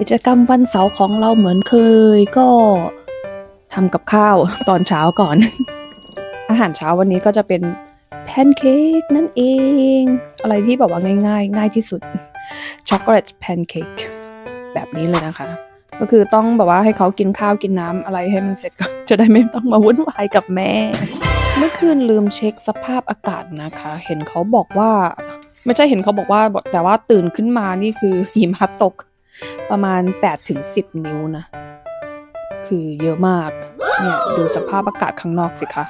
กิจกรรมวันเสาร์ของเราเหมือนเคยก็ทำกับข้าวตอนเช้าก่อน อาหารเช้าวันนี้ก็จะเป็นแพนเค้กนั่นเอง อะไรที่แบบว่าง่ายๆ ง่ายที่สุดช็อกโกแลตแพนเค้กแบบนี้เลยนะคะ ก็คือต้องแบบว่าให้เขากินข้าวกินน้ำอะไรให้มันเสร็จก่อนจะได้ไม่ต้องมาวุ่นวายกับแม่ เมื่อคืนลืมเช็คสภาพอากาศนะคะ เห็นเขาบอกว่า ไม่ใช่เห็นเขาบอกว่าแต่ว่าตื่นขึ้นมานี่คือหิมะตก ประมาณ8ถึง10 นิ้วนะ คือเยอะมาก เนี่ยดูสภาพอากาศข้างนอกสิคะ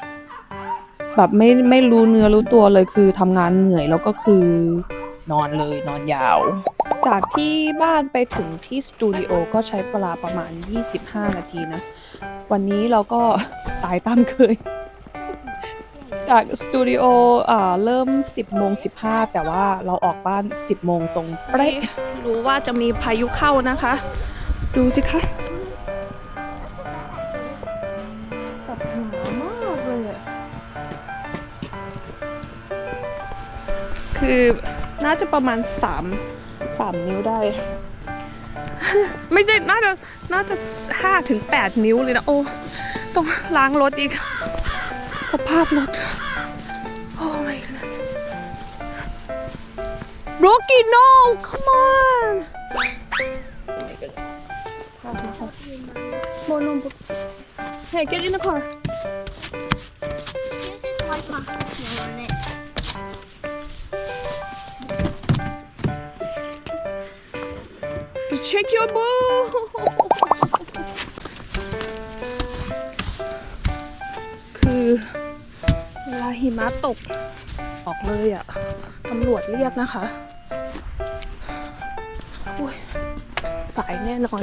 แบบไม่ไม่รู้เนื้อรู้ตัวเลยคือทำงานเหนื่อยแล้วก็คือนอนเลยนอนยาว จากที่บ้านไปถึงที่สตูดิโอก็ใช้เวลาประมาณ 25 นาทีนะ วันนี้เราก็สายตามเคย จากสตูดิโออ่าเริ่ม 10โมง15 แต่ว่าเราออกบ้าน 10โมงตรงเป๊ะรู้ว่าจะมีพายุเข้านะคะ ดูสิคะแบบหนาวมากเลยอะคือน่าจะประมาณสามสามนิ้วได้ ไม่ใช่น่าจะน่าจะห้าถึงแปดนิ้วเลยนะ โอ้ ต้องล้างรถอีก สภาพรถ โอ้ my goodness Rocky no come on More no Hey get in the car You just like my smell on it. Just check your boo คือ เวลาหิมะตก ออกเลยอะ่ะตำรวจเรียกนะคะอุ้ยสายแน่นอน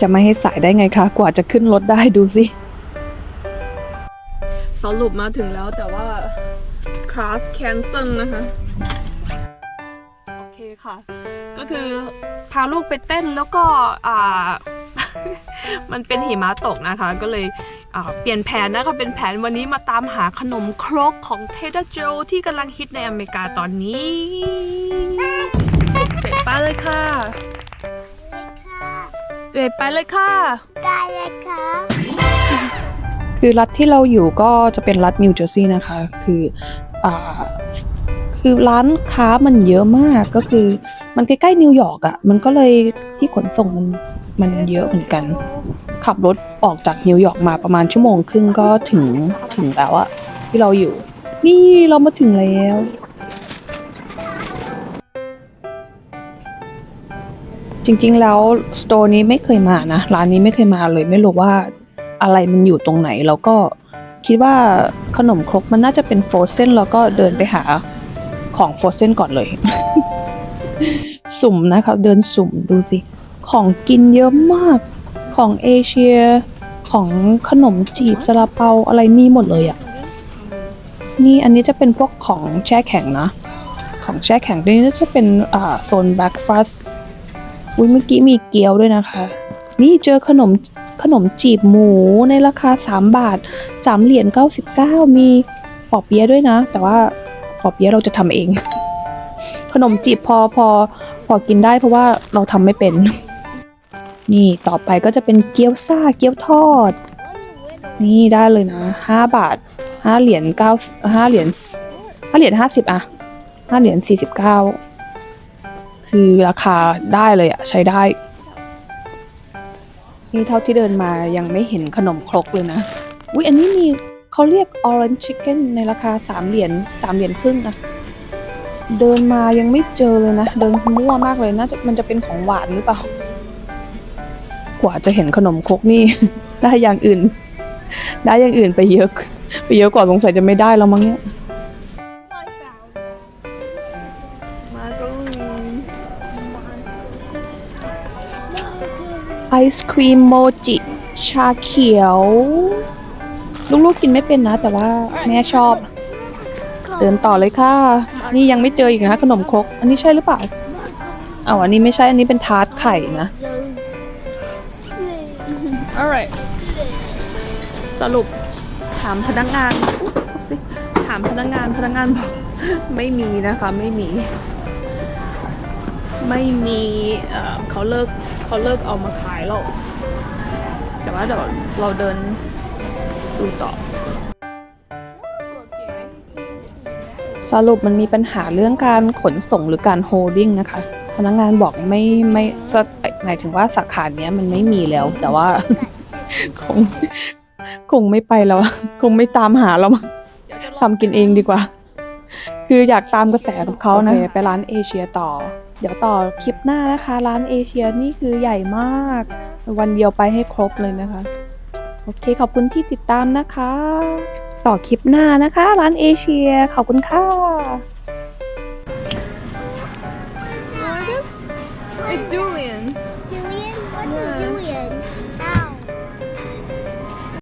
จะไม่ให้สายได้ไงคะ กว่าจะขึ้นรถได้ดูสิ สรุปมาถึงแล้วแต่ว่า คลาสแคนเซิลนะคะ คค่ะ ก็คือพาลูกไปเต้นแล้วก็อ่า มันเป็นหิมะตกนะคะ ก็เลยอ่าเปลี่ยนแผนนะคะเป็นแผนวันนี้มาตามหาขนมครกของเทเดอร์โจที่กำลังฮิตในอเมริกาตอนนี้เด็ดไปเลยค่ะเด็ดไปเลยค่ะ ได้เลยค่ะ คือรัฐที่เราอยู่ก็จะเป็นรัฐนิวเจอร์ซีย์นะคะ คืออ่า คือร้านค้ามันเยอะมากก็คือมันใกล้ๆนิวยอร์กอะ่ะมันก็เลยที่ขนส่งมันมันเยอะเหมือนกัน ขับรถออกจากนิวยอร์กมาประมาณชั่วโมงครึ่งก็ถึงถึงแล้วอะที่เราอยู่ นี่เรามาถึงแล้วจริงๆ แล้วสโตร์นี้ไม่เคยมานะ ร้านนี้ไม่เคยมาเลยไม่รู้ว่าอะไรมันอยู่ตรงไหน แล้วก็คิดว่าขนมครกมันน่าจะเป็นโฟรเซนแล้วก็เดินไปหา ของโฟรเซนก่อนเลย สุ่มนะคะเดินสุ่มดูสิ ของกินเยอะมาก ของเอเชีย ของขนมจีบซาลาเปาอะไรมีหมดเลยอะ่ะ นี่อันนี้จะเป็นพวกของแช่แข็งนะ ของแช่แข็งนี่น่าจะเป็นโซน breakfast อุ้ยเมื่อกี้มีเกี๊ยวด้วยนะคะ นี่เจอขนมขนมจีบหมูในราคา 3 บาท 3 เหรียญ99 มีปอเปี๊ยะด้วยนะ แต่ว่า อเปี๊ยะเราจะทำเอง ขนมจีบพอพอพอกินได้เพราะว่าเราทำไม่เป็น นี่ต่อไปก็จะเป็นเกี๊ยวซ่าเกี๊ยวทอด นี่ได้เลยนะ5บาท5เหรียญ9 5เหรียญ5เหรียญ50อะ5เหรียญ49คือราคาได้เลยอะใช้ได้ นี่เท่าที่เดินมายังไม่เห็นขนมครกเลยนะ อุ้ยอันนี้มี เขาเรียก orange chicken ในราคา3เหรียญ3เหรียญครึ่งนะเดินมายังไม่เจอเลยนะ เดินมั่วมากเลยน่าจะมันจะเป็นของหวานหรือเปล่า กว่าจะเห็นขนมครกนี่ ได้อย่างอื่น ได้อย่างอื่นไปเยอะ ไปเยอะกว่าสงสัยจะไม่ได้แล้วมั้งเนี่ยมาก็ไอศครีมโมจิ ชาเขียว ลูกๆกินไม่เป็นนะ แต่ว่าแม่ชอบ เดินต่อเลยค่ะ นี่ยังไม่เจออีกนะขนมครก อันนี้ใช่หรือเปล่าเอาอันนี้ไม่ใช่อันนี้เป็นทาร์ตไข่นะ Those alright สรุปถามพนักงานอุ๊ยสิถามามพนักงานพนักงานบอกไม่มีนะคะไม่มี ไม่มีเอ่อเขาเลิกเขาเลิกเอามาขายแล้วแต่ว่าเดี๋ยวเราเดิน ดูต่อ สรุปมันมีปัญหาเรื่องการขนส่งหรือการโฮลดิ้งนะคะ พนักงานบอกไม่ไม่สะหมายถึงว่าสาขาเนี้ยมันไม่มีแล้ว แต่ว่า คงคงไม่ไปแล้วอะคงไม่ตามหาแล้วมั้งทำกินเองดีกว่า คืออยากตามกระแสกับเขานะไปร้านเอเชียต่อ เดี๋ยวต่อคลิปหน้านะคะ ร้านเอเชียนี่คือใหญ่มาก วันเดียวไปให้ครบเลยนะคะ โอเคขอบคุณที่ติดตามนะคะ ต่อคลิปหน้านะคะ ร้านเอเชีย ขอบคุณค่ะ